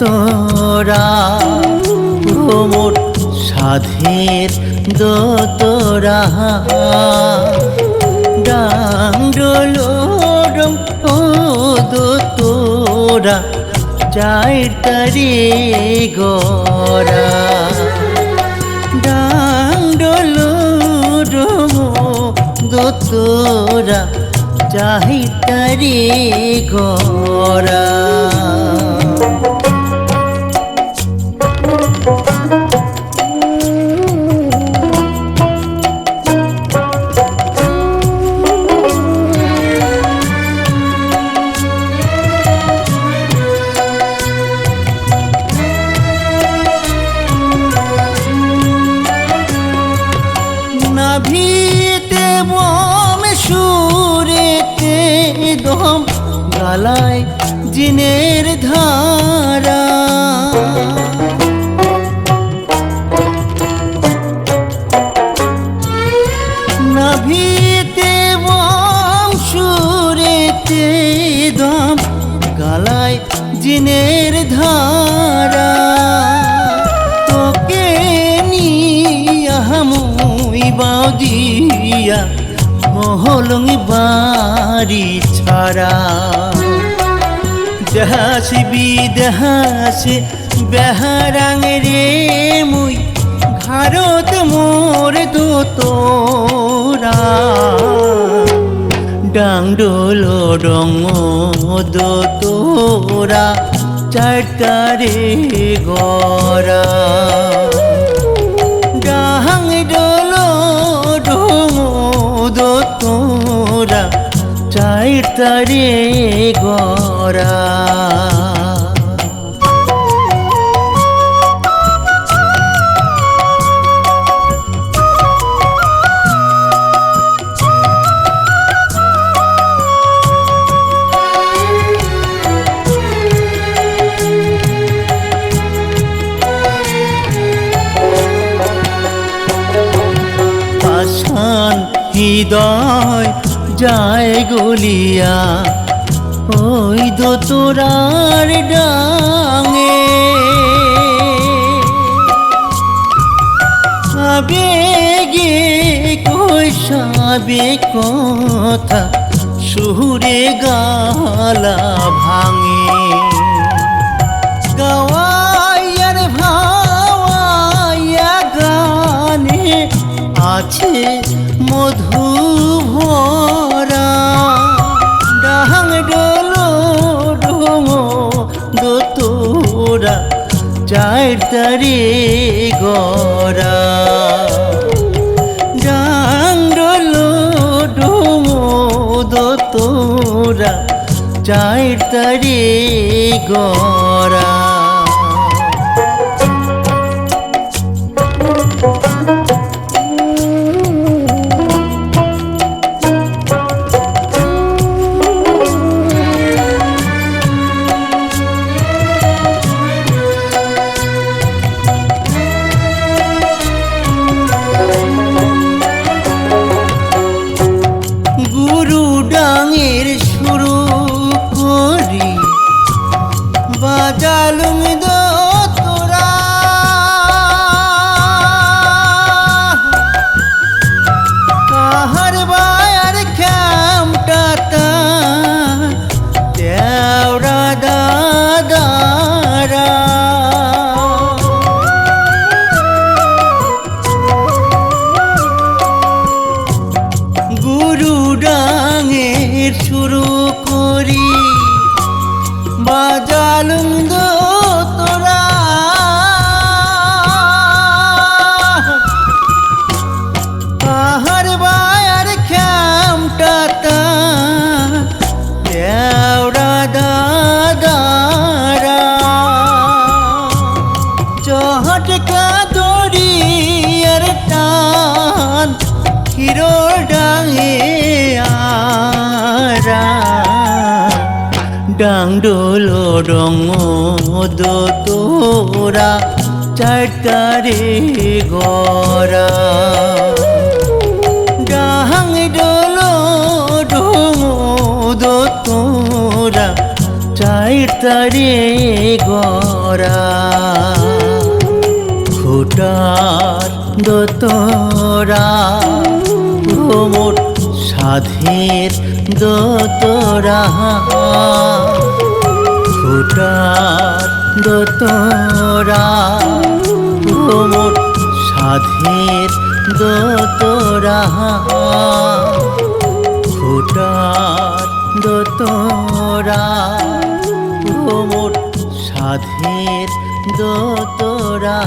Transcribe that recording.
তোরা মোর সাধের দোতরা। ডাঙ্গলোরম ও দোতরা চায়ের তারে গরা ডাঙ্গলোরম দোতরা চাহির তারে গরা গালায় জিনের ধারা। নাভিতে বম সুরেতে দম গালায় জিনের ধারা। তোকে নিয়া মুই বাউদিয়া মহলং বাড়ি ছাড়া। দেহাসি বিদেহাসে বেহারাং রে মুই, ভারত মোর দোতরা। ডাংডোলো ডং দোতরা চারটারে গরা ডাং ডোলো ডং চারটারে গরা হৃদয় যায় গলিয়া, ওই দোতরার ডাঙে। আবেগে কই সাবে কথা, সুরে গালা ভাঙে। গাওয়াইয়ার ভাওয়াইয়া গানে আছে চার তারে গরা ডাঙ্গল ডুমোদ তোরা চার তারে গুরু ডাং ডোলো ডং দো তোরা চারটারে গরা ডাং ডোলো ডং দো তোরা চার চারটারে গড়া ফুটার দোতরা ভ্রমর সাধের দোতরা ফুটার তোরা ভ্রমর সাধের দোতরা ফুটার দোতরা ভ্রমর সাধের দোতরা